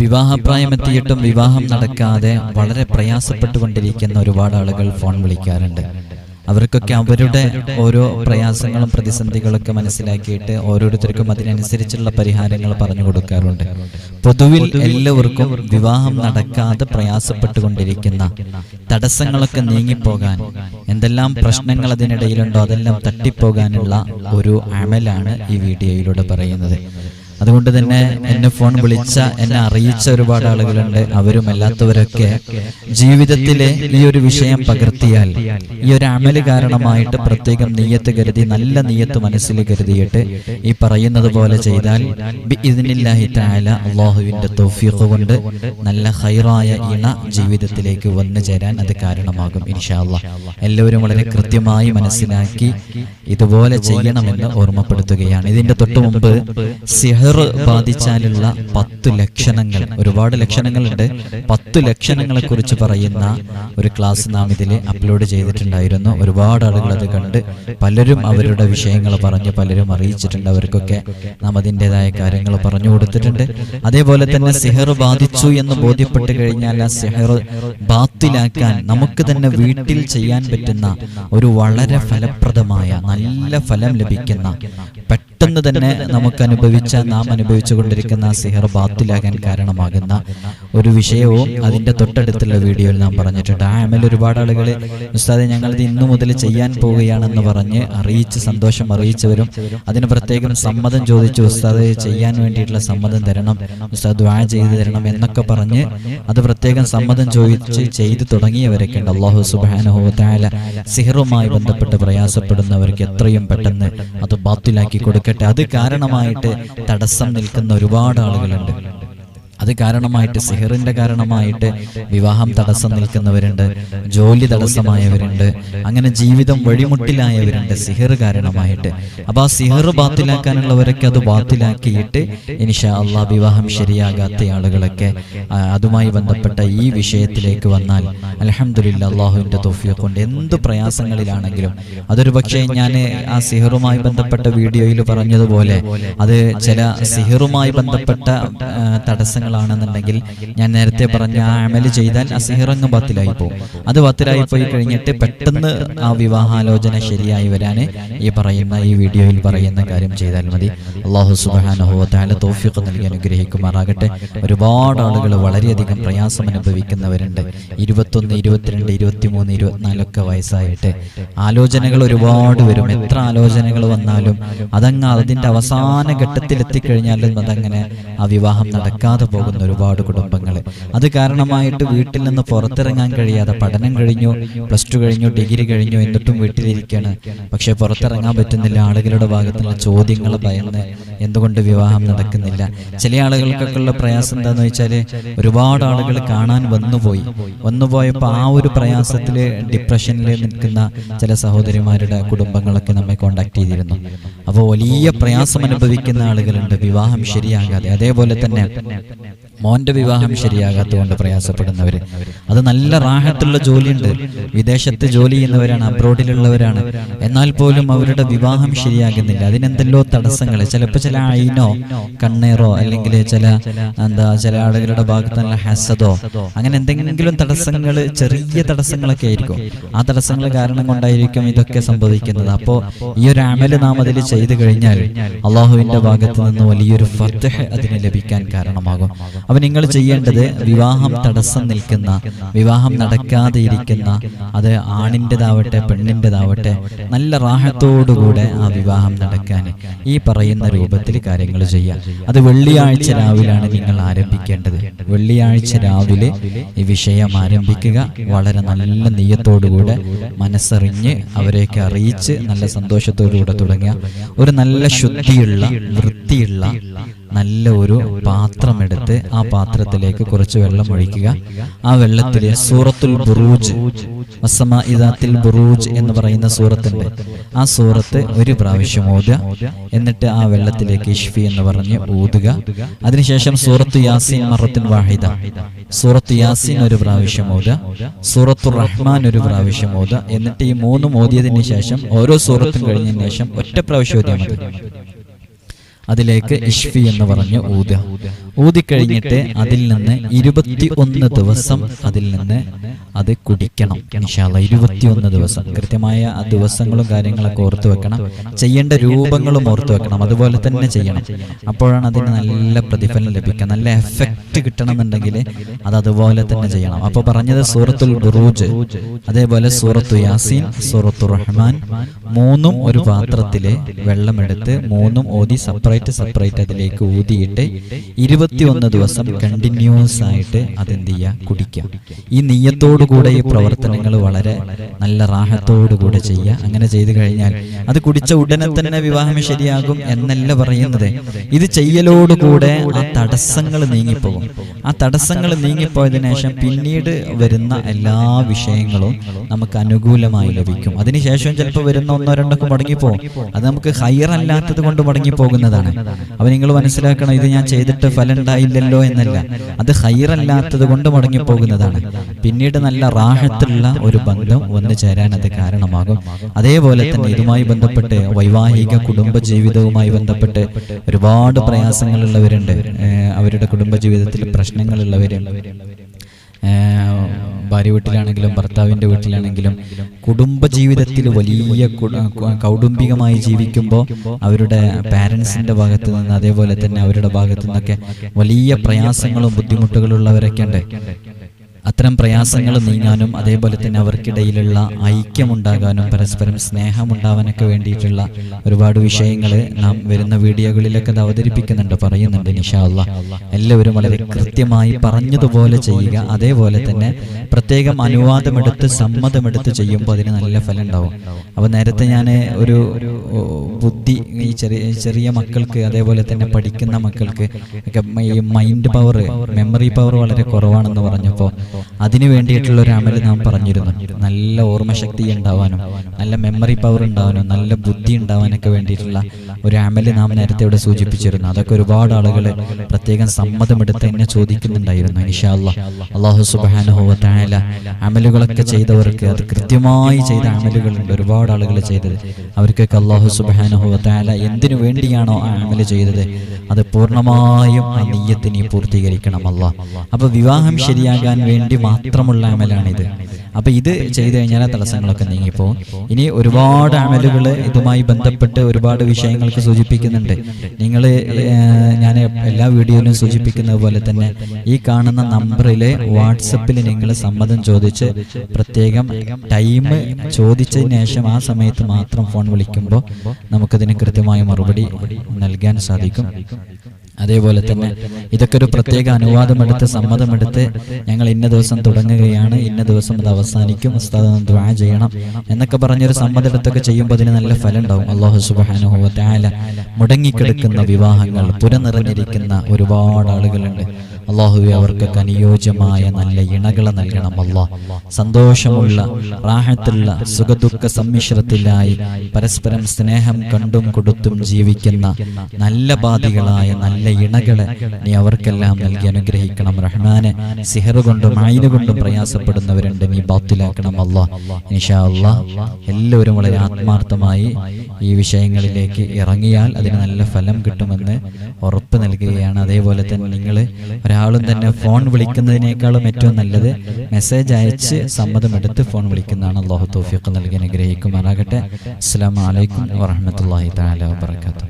വിവാഹപ്രായമെത്തിയിട്ടും വിവാഹം നടക്കാതെ വളരെ പ്രയാസപ്പെട്ടുകൊണ്ടിരിക്കുന്ന ഒരുപാട് ആളുകൾ ഫോൺ വിളിക്കാറുണ്ട്. അവർക്കൊക്കെ അവരുടെ ഓരോ പ്രയാസങ്ങളും പ്രതിസന്ധികളൊക്കെ മനസ്സിലാക്കിയിട്ട് ഓരോരുത്തർക്കും അതിനനുസരിച്ചുള്ള പരിഹാരങ്ങൾ പറഞ്ഞു കൊടുക്കാറുണ്ട്. പൊതുവിൽ എല്ലാവർക്കും വിവാഹം നടക്കാതെ പ്രയാസപ്പെട്ടുകൊണ്ടിരിക്കുന്ന തടസ്സങ്ങളൊക്കെ നീങ്ങിപ്പോകാൻ എന്തെല്ലാം പ്രശ്നങ്ങൾ അതിനിടയിലുണ്ടോ അതെല്ലാം തട്ടിപ്പോകാനുള്ള ഒരു അമലാണ് ഈ വീഡിയോയിലൂടെ പറയുന്നത്. അതുകൊണ്ട് തന്നെ എന്നെ ഫോൺ വിളിച്ച എന്നെ അറിയിച്ച ഒരുപാട് ആളുകളുണ്ട്. അവരും അല്ലാത്തവരൊക്കെ ജീവിതത്തിലെ ഈ ഒരു വിഷയം പകർത്തിയാൽ ഈ ഒരു അമൽ കാരണമായിട്ട് പ്രത്യേകം നീയത്ത് കരുതി നല്ല നീയത്ത് മനസ്സിൽ കരുതിയിട്ട് ഈ പറയുന്നത് പോലെ ചെയ്താൽ അള്ളാഹുവിന്റെ തോഫീഖ് കൊണ്ട് നല്ല ഹൈറായ ഇണ ജീവിതത്തിലേക്ക് വന്നു ചേരാൻ അത് കാരണമാകും ഇൻഷാല്ല എല്ലാവരും വളരെ കൃത്യമായി മനസ്സിലാക്കി ഇതുപോലെ ചെയ്യണമെന്ന് ഓർമ്മപ്പെടുത്തുകയാണ്. ഇതിന്റെ തൊട്ടു മുമ്പ് ബാധിച്ചാലുള്ള പത്തു ലക്ഷണങ്ങൾ. ഒരുപാട് ലക്ഷണങ്ങളുണ്ട്. പത്തു ലക്ഷണങ്ങളെ കുറിച്ച് പറയുന്ന ഒരു ക്ലാസ് നാം ഇതിൽ അപ്ലോഡ് ചെയ്തിട്ടുണ്ടായിരുന്നു. ഒരുപാട് ആളുകൾ അത് കണ്ട് പലരും അവരുടെ വിഷയങ്ങൾ പറഞ്ഞ് പലരും അറിയിച്ചിട്ടുണ്ട്. അവർക്കൊക്കെ നാം അതിന്റെതായ കാര്യങ്ങൾ പറഞ്ഞു കൊടുത്തിട്ടുണ്ട്. അതേപോലെ തന്നെ സിഹർ ബാധിച്ചു എന്ന് ബോധ്യപ്പെട്ട് കഴിഞ്ഞാൽ ആ സിഹർ ബാത്തിലാക്കാൻ നമുക്ക് തന്നെ വീട്ടിൽ ചെയ്യാൻ പറ്റുന്ന ഒരു വളരെ ഫലപ്രദമായ നല്ല ഫലം ലഭിക്കുന്ന പെട്ടെന്ന് തന്നെ നമുക്ക് അനുഭവിച്ച നാം അനുഭവിച്ചു കൊണ്ടിരിക്കുന്ന സിഹർ ബാത്തിലാകാൻ കാരണമാകുന്ന ഒരു വിഷയവും അതിന്റെ തൊട്ടടുത്തുള്ള വീഡിയോയിൽ നാം പറഞ്ഞിട്ടുണ്ട്. ആ അമൽ ഒരുപാട് ആളുകൾ ഉസ്താദെ ഞങ്ങളിത് ഇന്നു മുതൽ ചെയ്യാൻ പോവുകയാണെന്ന് പറഞ്ഞ് അറിയിച്ച് സന്തോഷം അറിയിച്ചവരും അതിന് പ്രത്യേകം സമ്മതം ചോദിച്ചു ഉസ്താദ് ചെയ്യാൻ വേണ്ടിയിട്ടുള്ള സമ്മതം തരണം ഉസ്താദ് ദ്വാ ചെയ്തു തരണം എന്നൊക്കെ പറഞ്ഞ് അത് പ്രത്യേകം സമ്മതം ചോദിച്ച് ചെയ്തു തുടങ്ങിയവരൊക്കെ ഉണ്ട്. അള്ളാഹു സുബാനുഹോത്തായ സിഹറുമായി ബന്ധപ്പെട്ട് പ്രയാസപ്പെടുന്നവർക്ക് എത്രയും പെട്ടെന്ന് അത് ബാത്തിലാക്കി കൊടുക്കട്ടെ അത് കാരണമായിട്ട് തടസ്സം നിൽക്കുന്ന ഒരുപാട് ആളുകളുണ്ട്. അത് കാരണമായിട്ട് സിഹറിന്റെ കാരണമായിട്ട് വിവാഹം തടസ്സം നിൽക്കുന്നവരുണ്ട് ജോലി തടസ്സമായവരുണ്ട് അങ്ങനെ ജീവിതം വഴിമുട്ടിലായവരുണ്ട് സിഹർ കാരണമായിട്ട്. അപ്പൊ ആ സിഹർ ബാത്തിലാക്കാനുള്ളവരൊക്കെ അത് ബാത്തിലാക്കിയിട്ട് ഇനിഷാ അള്ളാഹ് വിവാഹം ശരിയാകാത്ത ആളുകളൊക്കെ അതുമായി ബന്ധപ്പെട്ട ഈ വിഷയത്തിലേക്ക് വന്നാൽ അലഹമില്ല അള്ളാഹുവിന്റെ തൊഫിയെ കൊണ്ട് എന്ത് പ്രയാസങ്ങളിലാണെങ്കിലും അതൊരു പക്ഷേ ഞാൻ ആ സിഹറുമായി ബന്ധപ്പെട്ട വീഡിയോയിൽ പറഞ്ഞതുപോലെ അത് ചില സിഹറുമായി ബന്ധപ്പെട്ട ആ, തടസ്സങ്ങളാണെന്നുണ്ടെങ്കിൽ ഞാൻ നേരത്തെ പറഞ്ഞ ആ അമൽ ചെയ്താൽ ആ സിഹറങ്ങ് ബത്തിലായി പോകും അത് ബത്തിലായി പോയി കഴിഞ്ഞിട്ട് പെട്ടെന്ന് ആ വിവാഹാലോചന ശരിയായി വരാൻ ഈ പറയുന്ന ഈ വീഡിയോയിൽ പറയുന്ന കാര്യം ചെയ്താൽ മതി. അള്ളാഹു സുബാനുഹോത്താല തോഫിക്ക് നൽകി അനുഗ്രഹിക്കുമാറാകട്ടെ. ഒരുപാട് ആളുകൾ വളരെയധികം പ്രയാസം അനുഭവിക്കുന്നവരുണ്ട്. ഇരുപത്തൊന്ന് ഇരുപത്തിരണ്ട് ഇരുപത്തിമൂന്ന് ഇരുപത്തിനാലൊക്കെ വയസ്സായിട്ട്. ആലോചനകൾ ഒരുപാട് വരും. എത്ര ആലോചനകൾ വന്നാലും അതങ്ങ് അതിന്റെ അവസാന ഘട്ടത്തിൽ എത്തിക്കഴിഞ്ഞാലും അതങ്ങനെ ആ വിവാഹം നടക്കാതെ പോകുന്ന ഒരുപാട് കുടുംബങ്ങൾ അത് കാരണമായിട്ട് വീട്ടിൽ നിന്ന് പുറത്തിറങ്ങാൻ കഴിയാതെ പഠനം കഴിഞ്ഞു പ്ലസ് ടു കഴിഞ്ഞു ഡിഗ്രി കഴിഞ്ഞു എന്നിട്ടും വീട്ടിലിരിക്കുകയാണ് പക്ഷെ പുറത്തിറങ്ങാൻ പറ്റുന്നില്ല ആളുകളുടെ ഭാഗത്തുള്ള ചോദ്യങ്ങൾ ഭയന്ന് എന്തുകൊണ്ട് വിവാഹം നടക്കുന്നില്ല. ചില ആളുകൾക്കൊക്കെ ഉള്ള പ്രയാസം എന്താന്ന് വെച്ചാൽ ഒരുപാട് ആളുകൾ കാണാൻ വന്നുപോയി. വന്നുപോയപ്പോൾ ആ ഒരു പ്രയാസത്തിൽ ഡിപ്രഷനിൽ നിൽക്കുന്ന ചില സഹോദരിമാരുടെ കുടുംബങ്ങളൊക്കെ നമ്മെ കോണ്ടാക്ട് ചെയ്തിരുന്നു. അപ്പോൾ വലിയ പ്രയാസം അനുഭവിക്കുന്ന ആളുകളുണ്ട്. വിവാഹം ശരിയാകാതെ. അതേപോലെ തന്നെ മോന്റെ വിവാഹം ശരിയാകാത്തതുകൊണ്ട് പ്രയാസപ്പെടുന്നവര്. അത് നല്ല റാഹത്തുള്ള ജോലിയുണ്ട്. വിദേശത്ത് ജോലി ചെയ്യുന്നവരാണ് അബ്രോഡിലുള്ളവരാണ്. എന്നാൽ പോലും അവരുടെ വിവാഹം ശരിയാകുന്നില്ല. അതിനെന്തെല്ലോ തടസ്സങ്ങൾ. ചിലപ്പോൾ ചില അയിനോ കണ്ണേറോ അല്ലെങ്കിൽ ചില എന്താ ചില ആളുകളുടെ ഭാഗത്ത് നല്ല ഹസതോ അങ്ങനെ എന്തെങ്കിലും തടസ്സങ്ങൾ ചെറിയ തടസ്സങ്ങളൊക്കെ ആയിരിക്കും. ആ തടസ്സങ്ങൾ കാരണം കൊണ്ടായിരിക്കും ഇതൊക്കെ സംഭവിക്കുന്നത്. അപ്പോൾ ഈ ഒരു അമൽ നാം അതിൽ ചെയ്തു കഴിഞ്ഞാൽ അള്ളാഹുവിന്റെ ഭാഗത്ത് നിന്ന് വലിയൊരു ഫത്തഹ് അതിന് ലഭിക്കാൻ കാരണമാകും. അപ്പൊ നിങ്ങൾ ചെയ്യേണ്ടത് വിവാഹം തടസ്സം നിൽക്കുന്ന വിവാഹം നടക്കാതെ ഇരിക്കുന്ന അത് ആണിന്റെതാവട്ടെ പെണ്ണിന്റെതാവട്ടെ നല്ല റാഹത്തോടുകൂടെ ആ വിവാഹം നടക്കാൻ ഈ പറയുന്ന രൂപത്തിൽ കാര്യങ്ങൾ ചെയ്യാം. അത് വെള്ളിയാഴ്ച രാവിലാണ് നിങ്ങൾ ആരംഭിക്കേണ്ടത്. വെള്ളിയാഴ്ച രാവിലെ ഈ വിഷയം ആരംഭിക്കുക. വളരെ നല്ല നെയ്യത്തോടുകൂടെ മനസ്സറിഞ്ഞ് അവരെയൊക്കെ അറിയിച്ച് നല്ല സന്തോഷത്തോടുകൂടെ തുടങ്ങുക. ഒരു നല്ല ശുദ്ധിയുള്ള വൃത്തിയുള്ള നല്ല ഒരു പാത്രമെടുത്ത് ആ പാത്രത്തിലേക്ക് കുറച്ച് വെള്ളം ഒഴിക്കുക. ആ വെള്ളത്തിൽ സൂറത്തുൽ ബുറൂജ് വസമ ഇദാത്തിൽ ബുറൂജ് എന്ന് പറയുന്ന സൂറത്തുണ്ട് ആ സൂറത്ത് ഒരു പ്രാവശ്യം ഓതുക. എന്നിട്ട് ആ വെള്ളത്തിലേക്ക് ഇഷ്ഫി എന്ന് പറഞ്ഞ് ഊതുക. അതിനുശേഷം സൂറത്ത് യാസീൻ മറത്തിൻ വാഹിദ. സൂറത്ത് യാസീൻ ഒരു പ്രാവശ്യം ഓതുക. സൂറത്തു റഹ്മാൻ ഒരു പ്രാവശ്യം ഓതുക. എന്നിട്ട് ഈ മൂന്നും ഓതിയതിന് ശേഷം ഓരോ സൂറത്തും കഴിഞ്ഞതിന് ശേഷം ഒറ്റ പ്രാവശ്യം ഓതിയാൽ മതി. അതിലേക്ക് ഇഷ്ഫി എന്ന് പറഞ്ഞ് ഊതുക. ഊതിക്കഴിഞ്ഞിട്ട് അതിൽ നിന്ന് ഇരുപത്തി ഒന്ന് ദിവസം അതിൽ നിന്ന് അത് കുടിക്കണം. ഇൻഷാല്ല ഇരുപത്തിയൊന്ന് ദിവസം. കൃത്യമായ ആ ദിവസങ്ങളും കാര്യങ്ങളൊക്കെ ഓർത്തു വെക്കണം. ചെയ്യേണ്ട രൂപങ്ങളും ഓർത്തു വെക്കണം. അതുപോലെ തന്നെ ചെയ്യണം. അപ്പോഴാണ് അതിന് നല്ല പ്രതിഫലം ലഭിക്കുക. നല്ല എഫക്റ്റ് കിട്ടണമെന്നുണ്ടെങ്കിൽ അത് അതുപോലെ തന്നെ ചെയ്യണം. അപ്പൊ പറഞ്ഞത് സൂറത്തുൽ ബുറൂജ് അതേപോലെ സൂറത്തു യാസീൻ സൂറത്തു റഹ്മാൻ മൂന്നും ഒരു പാത്രത്തിൽ വെള്ളമെടുത്ത് മൂന്നും ഓതി സെപ്പറേറ്റ് സെപ്പറേറ്റ് അതിലേക്ക് ഊതിയിട്ട് ഇരുപത്തിയൊന്ന് ദിവസം കണ്ടിന്യൂസ് ആയിട്ട് അതെന്ത് ചെയ്യുക കുടിക്കുക ഈ നീയത്തോടുകൂടെ ഈ പ്രവർത്തനങ്ങൾ വളരെ നല്ല റാഹത്തോടുകൂടെ ചെയ്യുക. അങ്ങനെ ചെയ്തു കഴിഞ്ഞാൽ അത് കുടിച്ച ഉടനെ തന്നെ വിവാഹം ശരിയാകും എന്നല്ല പറയുന്നത്. ഇത് ചെയ്യലോടുകൂടെ ആ തടസ്സങ്ങൾ നീങ്ങിപ്പോകും. ആ തടസ്സങ്ങൾ നീങ്ങിപ്പോയതിനു ശേഷം പിന്നീട് വരുന്ന എല്ലാ വിഷയങ്ങളും നമുക്ക് അനുകൂലമായി ലഭിക്കും. അതിനുശേഷം ചിലപ്പോൾ വരുന്ന ഒന്നോ രണ്ടോ ഒക്കെ മുടങ്ങിപ്പോകും അത് നമുക്ക് ഹയർ അല്ലാത്തത് കൊണ്ട് മടങ്ങിപ്പോകുന്നതാണ്. അപ്പൊ നിങ്ങൾ മനസ്സിലാക്കണം ഇത് ഞാൻ ചെയ്തിട്ട് ഫലം ഉണ്ടായില്ലല്ലോ എന്നല്ല. അത് ഹൈറല്ലാത്തത് കൊണ്ട് മുടങ്ങിപ്പോകുന്നതാണ്. പിന്നീട് നല്ല റാഹത്തുള്ള ഒരു ബന്ധം വന്നു ചേരാൻ അത് കാരണമാകും. അതേപോലെ തന്നെ ഇതുമായി ബന്ധപ്പെട്ട് വൈവാഹിക കുടുംബ ജീവിതവുമായി ബന്ധപ്പെട്ട് ഒരുപാട് പ്രയാസങ്ങളുള്ളവരുണ്ട്. അവരുടെ കുടുംബ ജീവിതത്തിൽ പ്രശ്നങ്ങളുള്ളവര്. ഏഹ് ഭാര്യ വീട്ടിലാണെങ്കിലും ഭർത്താവിന്റെ വീട്ടിലാണെങ്കിലും കുടുംബ ജീവിതത്തിൽ വലിയ കൗടുംബികമായി ജീവിക്കുമ്പോൾ അവരുടെ പാരൻസിന്റെ ഭാഗത്ത് നിന്ന് അതേപോലെ തന്നെ അവരുടെ ഭാഗത്തു നിന്നൊക്കെ വലിയ പ്രയാസങ്ങളും ബുദ്ധിമുട്ടുകളും ഉള്ളവരൊക്കെ ഉണ്ട്. അത്തരം പ്രയാസങ്ങൾ നീങ്ങാനും അതേപോലെ തന്നെ അവർക്കിടയിലുള്ള ഐക്യമുണ്ടാകാനും പരസ്പരം സ്നേഹമുണ്ടാവാനൊക്കെ വേണ്ടിയിട്ടുള്ള ഒരുപാട് വിഷയങ്ങൾ നാം വരുന്ന വീഡിയോകളിലൊക്കെ അത് അവതരിപ്പിക്കുന്നുണ്ട് പറയുന്നുണ്ട് നിഷാല്ല എല്ലാവരും വളരെ കൃത്യമായി പറഞ്ഞതുപോലെ ചെയ്യുക. അതേപോലെ തന്നെ പ്രത്യേകം അനുവാദമെടുത്ത് സമ്മതമെടുത്ത് ചെയ്യുമ്പോൾ അതിന് നല്ല ഫലം ഉണ്ടാവും അപ്പോൾ നേരത്തെ ഞാൻ ഒരു ബുദ്ധി ഈ ചെറിയ ചെറിയ മക്കൾക്ക് അതേപോലെ തന്നെ പഠിക്കുന്ന മക്കൾക്ക് ഒക്കെ ഈ മൈൻഡ് പവർ മെമ്മറി പവർ വളരെ കുറവാണെന്ന് പറഞ്ഞപ്പോൾ അതിനു വേണ്ടിയിട്ടുള്ള ഒരു അമൽ നാം പറഞ്ഞിരുന്നു. നല്ല ഓർമ്മശക്തി ഉണ്ടാവാനും നല്ല മെമ്മറി പവർ ഉണ്ടാവാനും നല്ല ബുദ്ധി ഉണ്ടാവാനൊക്കെ വേണ്ടിയിട്ടുള്ള ഒരു അമൽ നാം നേരത്തെ ഇവിടെ സൂചിപ്പിച്ചിരുന്നു. അതൊക്കെ ഒരുപാട് ആളുകൾ പ്രത്യേകം സമ്മതമെടുത്ത് എന്നെ ചോദിക്കുന്നുണ്ടായിരുന്നു. ഇൻഷാല്ല അള്ളാഹു സുബാനുഹോവത്തായ അമലുകളൊക്കെ ചെയ്തവർക്ക് അത് കൃത്യമായി ചെയ്ത അമലുകളുണ്ട്. ഒരുപാട് ആളുകൾ ചെയ്തത്. അവർക്കൊക്കെ അള്ളാഹു സുബാനുഹോവത്തായ എന്തിനു വേണ്ടിയാണോ ആ അമൽ ചെയ്തത്? അത് പൂർണമായും ആ നീയത്തിനെ പൂർത്തീകരിക്കണം അല്ല അപ്പൊ വിവാഹം ശരിയാകാൻ വേണ്ടി മാത്രമുള്ള അമലാണിത്. അപ്പൊ ഇത് ചെയ്തു കഴിഞ്ഞാൽ തടസ്സങ്ങളൊക്കെ നീങ്ങിപ്പോ ഇനി ഒരുപാട് അമലുകൾ ഇതുമായി ബന്ധപ്പെട്ട് ഒരുപാട് വിഷയങ്ങൾക്ക് സൂചിപ്പിക്കുന്നുണ്ട്. നിങ്ങൾ ഞാൻ എല്ലാ വീഡിയോയിലും സൂചിപ്പിക്കുന്നത് പോലെ തന്നെ ഈ കാണുന്ന നമ്പറിൽ വാട്സപ്പിൽ നിങ്ങൾ സമ്മതം ചോദിച്ച് പ്രത്യേകം ടൈം ചോദിച്ചതിന് ശേഷം ആ സമയത്ത് മാത്രം ഫോൺ വിളിക്കുമ്പോൾ നമുക്കതിന് കൃത്യമായ മറുപടി നൽകാൻ സാധിക്കും. അതേപോലെ തന്നെ ഇതൊക്കെ ഒരു പ്രത്യേക അനുവാദമെടുത്ത് സമ്മതമെടുത്ത് ഞങ്ങൾ ഇന്ന ദിവസം തുടങ്ങുകയാണ് ഇന്ന ദിവസം അത് അവസാനിക്കും ഉസ്താദ് ദ്വാ ചെയ്യണം എന്നൊക്കെ പറഞ്ഞൊരു സമ്മതമെടുത്തൊക്കെ ചെയ്യുമ്പോൾ അതിന് നല്ല ഫലം ഉണ്ടാവും അള്ളാഹു സുബാനുഹുവ താല മുടങ്ങിക്കിടക്കുന്ന വിവാഹങ്ങൾ പുരനിറഞ്ഞിരിക്കുന്ന ഒരുപാട് ആളുകളുണ്ട്. അള്ളാഹുവെ അവർക്കൊക്കെ അനുയോജ്യമായ നല്ല ഇണകളെ നൽകണം അല്ലാ സന്തോഷമുള്ള റാഹത്തുള്ള സുഖദുഃഖ സമ്മിശ്രത്തിലായി പരസ്പരം സ്നേഹം കണ്ടും കൊടുത്തും ജീവിക്കുന്ന നല്ല ബാധികളായ നല്ല ഇണകളെ നീ അവർക്കെല്ലാം നൽകി അനുഗ്രഹിക്കണം. റഹ്മാനെ സിഹർ കൊണ്ടും ആയിന് കൊണ്ടും പ്രയാസപ്പെടുന്നവരുണ്ട് നീ ബാത്തിലാക്കണം അല്ലാ ഇൻഷാ അല്ലാ എല്ലാവരും വളരെ ആത്മാർത്ഥമായി ഈ വിഷയങ്ങളിലേക്ക് ഇറങ്ങിയാൽ അതിന് നല്ല ഫലം കിട്ടുമെന്ന് ഉറപ്പ് നൽകുകയാണ്. അതേപോലെ തന്നെ നിങ്ങൾ ഒരാളും തന്നെ ഫോൺ വിളിക്കുന്നതിനേക്കാളും ഏറ്റവും നല്ലത് മെസ്സേജ് അയച്ച് സമ്മതമെടുത്ത് ഫോൺ വിളിക്കുന്നതാണ് അള്ളാഹു തൗഫീഖ് നൽകി അനുഗ്രഹിക്കുമാറാകട്ടെ. അസ്സാം വലൈക്കും വാഹമത്തല്ലാഹി താല വാബർക്കാത്തു